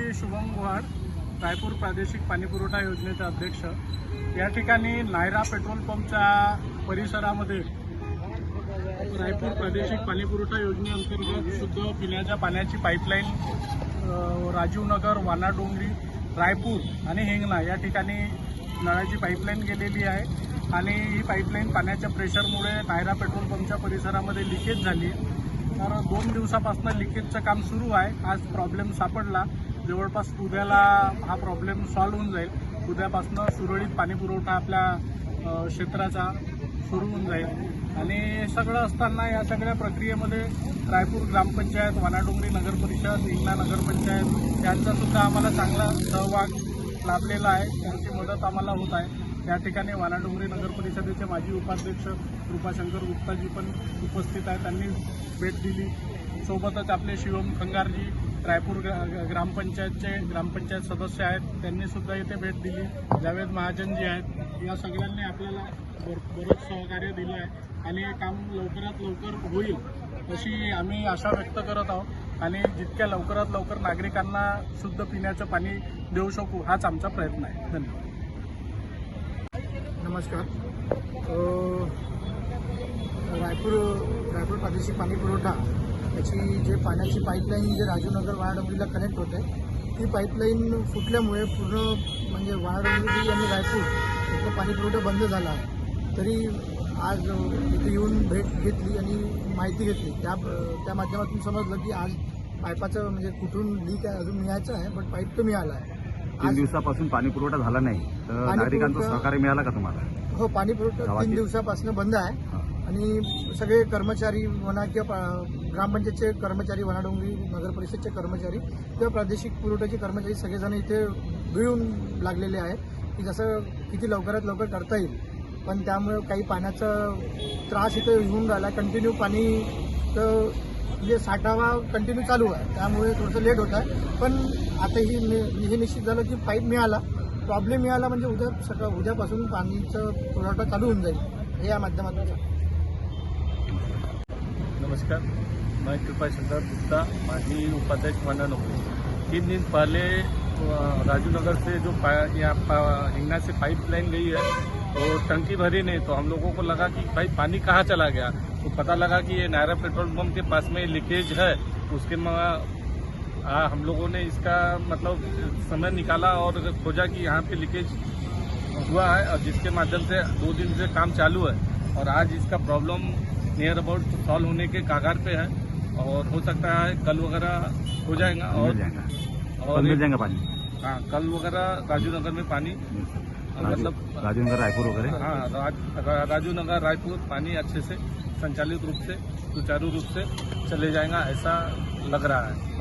गायकवाड रायपूर प्रादेशिक पाणीपुरवठा योजनेचे अध्यक्ष. या ठिकाणी नायरा पेट्रोल पंपच्या परिसरामध्ये रायपूर प्रादेशिक पाणीपुरवठा योजनेअंतर्गत शुद्ध पिण्याच्या पाण्याची पाईपलाईन राजीवनगर वानाडोंगरी रायपूर आणि हिंगणा या ठिकाणी नळाची पाईपलाईन गेलेली आहे. आणि ही पाईपलाईन पाण्याच्या प्रेशरमुळे नायरा पेट्रोल पंपच्या परिसरामध्ये लिकेज झाली. तर दोन दिवसापासून लिकेजचं काम सुरू आहे. आज प्रॉब्लेम सापडला. जवळपास उद्याला हा प्रॉब्लेम सॉल्व्ह होऊन जाईल. उद्यापासनं सुरळीत पाणीपुरवठा आपल्या क्षेत्राचा सुरू होऊन जाईल. आणि सगळं असताना या सगळ्या प्रक्रियेमध्ये रायपूर ग्रामपंचायत वानाडोंगरी नगर परिषद नगरपंचायत यांचा सुद्धा आम्हाला चांगला सहभाग लाभलेला आहे. त्यांची मदत आम्हाला होत आहे. त्या ठिकाणी वानाडोंगरी नगर परिषदेचे माजी उपाध्यक्ष कृपाशंकर गुप्ताजी पण उपस्थित आहेत. त्यांनी भेट दिली. सोबतच आपले शिवम खंगारजी रायपूर ग्रा- ग्रामपंचायतचे ग्रामपंचायत सदस्य आहेत. त्यांनी सुद्धा इथे भेट दिली. जावेद महाजन जी आहेत. या सगळ्यांनी आपल्याला भर बरंच सहकार्य दिलं आहे. आणि हे काम लवकरात लवकर होईल अशी आम्ही आशा व्यक्त करत आहोत. आणि जितक्या लवकरात लवकर नागरिकांना शुद्ध पिण्याचं पाणी देऊ शकू हाच आमचा प्रयत्न आहे. धन्यवाद. नमस्कार. रायपूर रायपूर प्रादेशिक पाणी पुरवठा याची जे पाण्याची पाईपलाईन जे राजूनगर वाळाडोंगरीला कनेक्ट होते ती पाईपलाईन फुटल्यामुळे पूर्ण म्हणजे वाळाडोंगरी आणि रायपूर इथलं पाणी पुरवठा बंद झाला. आहे तरी आज इथे येऊन भेट घेतली आणि माहिती घेतली. त्या त्या माध्यमातून समजलं की आज पाईपाचं म्हणजे कुठून लीक आहे अजून मिळायचं आहे बट पाईप तर मिळाला आहे. तीन आज दिवसापासून पाणी पुरवठा झाला नाही. तर नागरिकांचं सहकार्य मिळालं का तुम्हाला? हो पाणी पुरवठा तीन दिवसापासून बंद आहे. आणि सगळे कर्मचारी म्हणा किंवा पा- ग्रामपंचायतचे कर्मचारी वनाडोंगरी नगर परिषदचे कर्मचारी किंवा प्रादेशिक पुरवठ्याचे कर्मचारी सगळेजण इथे भिळून लागलेले आहेत. की जसं किती लवकरात लवकर करता येईल. पण त्यामुळे काही पाण्याचा त्रास इथे होऊन राहिला. कंटिन्यू पाणी तर म्हणजे साठावा कंटिन्यू चालू आहे. त्यामुळे थोडंसं लेट होत आहे. पण आता ही हे निश्चित झालं की पाईप मिळाला. प्रॉब्लेम मिळाला म्हणजे उद्या सकाळ उद्यापासून पाणीचं पुरवठा चालू होऊन जाईल. हे या माध्यमातून नमस्कार मैं कृपा शंकर गुप्ता माजी उपाध्यक्ष माना नौकरी। तीन दिन पहले राजू नगर से जो यहाँ हिंगना से पाइप लाइन गई है तो टंकी भरी नहीं तो हम लोगों को लगा कि भाई पानी कहाँ चला गया? तो पता लगा कि ये नायरा पेट्रोल पंप के पास में लीकेज है उसके म- आ, हम लोगों ने इसका मतलब समय निकाला और खोजा कि यहाँ पे लीकेज हुआ है और जिसके माध्यम से दो दिन से काम चालू है। और आज इसका प्रॉब्लम नियर अबाउट सॉल्व होने के कागार पे है और हो सकता है कल वगैरह हो जाएगा और जाएगा। और मिल जाएगा पानी। हाँ कल वगैरह राजू नगर में पानी मतलब राजू नगर रायपुर वगैरह? हाँ रा- राजू नगर रायपुर पानी अच्छे से संचालित रूप से सुचारू रूप से चले जाएगा ऐसा लग रहा है।